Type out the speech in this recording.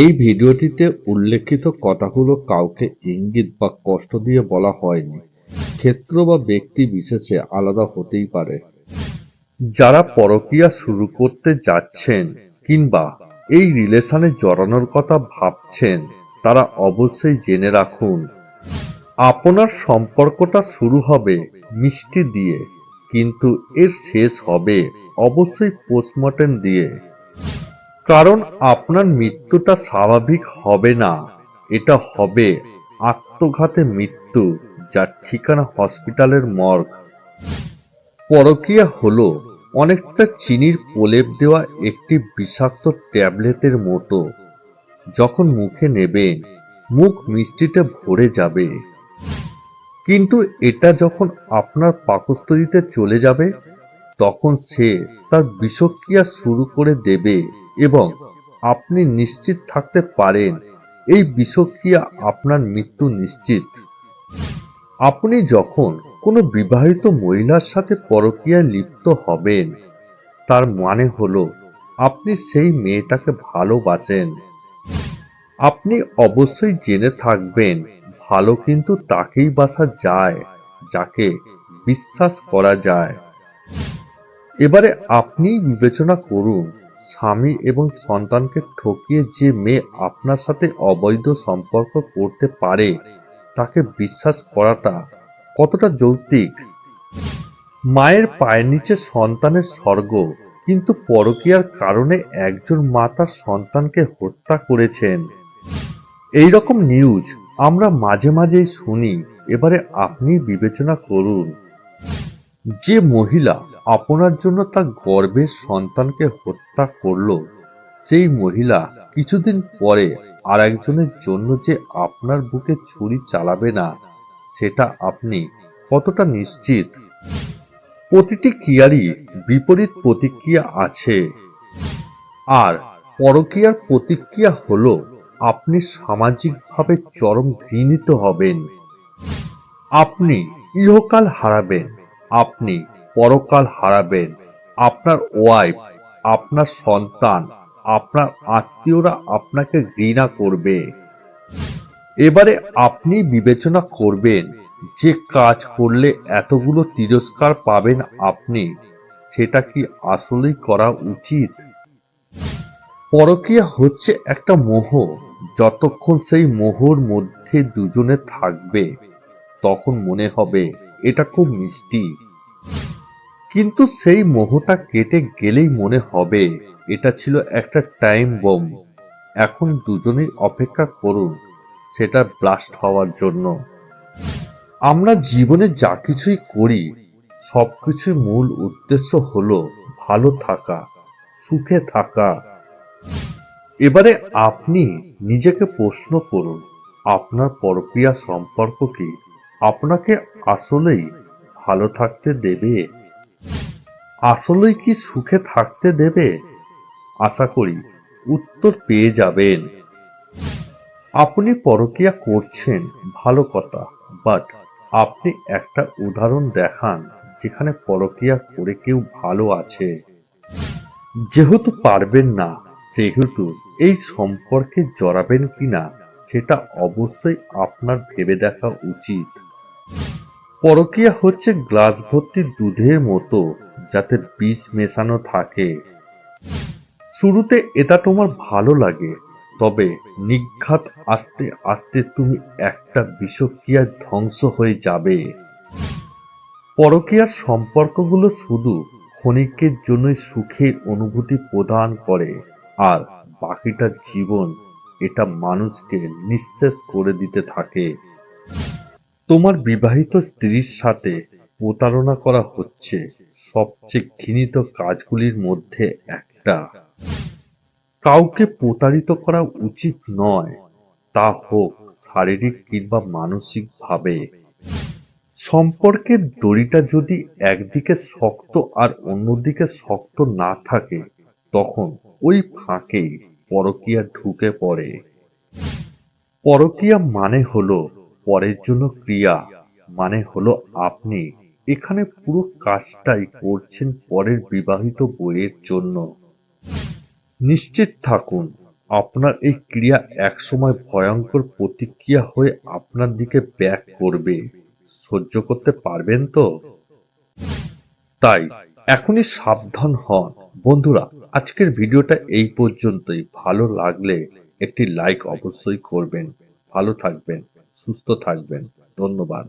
এই ভিডিওটিতে উল্লেখিত কথাগুলো কাউকে ইঙ্গিত বা কষ্ট দিয়ে বলা হয়নি। ক্ষেত্র বা ব্যক্তি বিশেষে আলাদা হতেই পারে। যারা পরকীয়া শুরু করতে যাচ্ছেন কিংবা এই রিলেশনে জড়ানোর কথা ভাবছেন, তারা অবশ্যই জেনে রাখুন, আপনার সম্পর্কটা শুরু হবে মিষ্টি দিয়ে, কিন্তু এর শেষ হবে অবশ্যই পোস্টমর্টেম দিয়ে। কারণ আপনার মৃত্যুটা স্বাভাবিক হবে না। এটা হবে আত্মঘাতে মৃত্যু যার ঠিকানা হসপিটালের মর্গ। পরকীয়া হলো অনেকটা চিনির প্রলেপ দেওয়া একটি বিষাক্ত ট্যাবলেটের মতো। যখন মুখে নেবেন মুখ মিষ্টিতে ভরে যাবে। কিন্তু এটা যখন আপনার পাকস্থলীতে চলে যাবে তখন সে তার বিষক্রিয়া শুরু করে দেবে এবং আপনি নিশ্চিত থাকতে পারেন, এই বিষক্রিয়া আপনার মৃত্যু নিশ্চিত। আপনি যখন কোনো বিবাহিত মহিলার সাথে পরকীয়ায় লিপ্ত হবেন, তার মানে হলো আপনি সেই মেয়েটাকে ভালোবাসেন। আপনি অবশ্যই জেনে থাকবেন, ভালো কিন্তু তাকেই বাসা যায়, যাকে বিশ্বাস করা যায়। এবারে আপনি বিবেচনা করুন, স্বামী এবং সন্তানকে ঠকিয়ে যে মেয়ে আপনার সাথে অবৈধ সম্পর্ক করতে পারে, তাকে বিশ্বাস করাটা কতটা যৌক্তিক? মায়ের পায়ের নিচে সন্তানের স্বর্গ, কিন্তু পরকীয়ার কারণে একজন মা তার সন্তানকে হত্যা করেছেন। এই রকম নিউজ আমরা মাঝে মাঝেই শুনি, এবারে আপনি বিবেচনা করুন। যে মহিলা আপনার জন্য তার গর্ভের সন্তানকে হত্যা করল। সেই মহিলা কিছুদিন পরে আর একজনের জন্য যে আপনার বুকে ছুরি চালাবে না, সেটা আপনি কতটা নিশ্চিত? প্রতিটি ক্রিয়ারই বিপরীত প্রতিক্রিয়া আছে। আর পরকীয়ার প্রতিক্রিয়া হলো আপনি সামাজিকভাবে চরম ঘৃণিত হবেন। আপনি ইহকাল হারাবেন। আপনি পরকাল হারাবেন। আপনার ওয়াইফ আপনার সন্তান, আপনার আত্মীয়রা আপনাকে ঘৃণা করবে। এবারে আপনি বিবেচনা করবেন যে কাজ করলে এতগুলো তিরস্কার পাবেন আপনি, সেটা কি আসলেই করা উচিত? পরকীয়া হচ্ছে একটা মোহ। যতক্ষণ সেই মোহর মধ্যে দুজনে থাকবে, তখন মনে হবে এটা খুব মিষ্টি। কিন্তু সেই মোহটা কেটে গেলেই মনে হবে, এটা ছিল একটা টাইম বোম। এখন দুজনেই অপেক্ষা করুন, সেটা ব্লাস্ট হওয়ার জন্য। আমরা জীবনে যা কিছুই করি সবকিছুর মূল উদ্দেশ্য হলো ভালো থাকা, সুখে থাকা। এবারে আপনি নিজেকে প্রশ্ন করুন, আপনার পরক্রিয়া সম্পর্ক কি? আপনাকে আসলেই ভালো থাকতে দেবে? আসলেই কি সুখে থাকতে দেবে? আশা করি উত্তর পেয়ে যাবেন। আপনি পরকিয়া করছেন, ভালো কথা বাট আপনি একটা উদাহরণ দেখান যেখানে পরকিয়া করে কেউ ভালো আছে। যেহেতু পারবেন না, সেহেতু এই সম্পর্কে জড়াবেন কিনা, সেটা অবশ্যই আপনার ভেবে দেখা উচিত। পরকিয়া হচ্ছে গ্লাস ভর্তি দুধের মতো যাতে বিষ মেশানো থাকে। শুরুতে এটা তোমার ভালো লাগে, তবে নিঘাত আস্তে আস্তে তুমি একটা বিষক্রিয়ায় ধ্বংস হয়ে যাবে। পরকীয়ার সম্পর্কগুলো শুধু ক্ষণিকের জন্যই সুখের অনুভূতি প্রদান করে, আর বাকিটা জীবন এটা মানুষকে নিঃশেষ করে দিতে থাকে। তোমার বিবাহিত স্ত্রীর সাথে প্রতারণা করা হচ্ছে। সবচেয়ে ঘৃণিত কাজগুলির মধ্যে একটা। কাউকে প্রতারিত করা উচিত নয়, তা হোক শারীরিক কিংবা মানসিকভাবে। সম্পর্কের দড়িটা যদি একদিকে শক্ত আর অন্যদিকে শক্ত না থাকে, তখন ওই ফাঁকে পরকিয়া ঢুকে পড়ে। পরকিয়া মানে হলো পরের জন্য ক্রিয়া মানে হলো আপনি এখানে পুরো কাজটাই করছেন পরের বিবাহিত বইয়ের জন্য। নিশ্চিত থাকুন, আপনার এই ক্রিয়া একসময় ভয়ঙ্কর প্রতিক্রিয়া হয়ে আপনার দিকে ব্যাক করবে। সহ্য করতে পারবেন তো? তাই, এখনই সাবধান হন। বন্ধুরা, আজকের ভিডিওটা এই পর্যন্তই। ভালো লাগলে একটি লাইক অবশ্যই করবেন। ভালো থাকবেন, সুস্থ থাকবেন। ধন্যবাদ।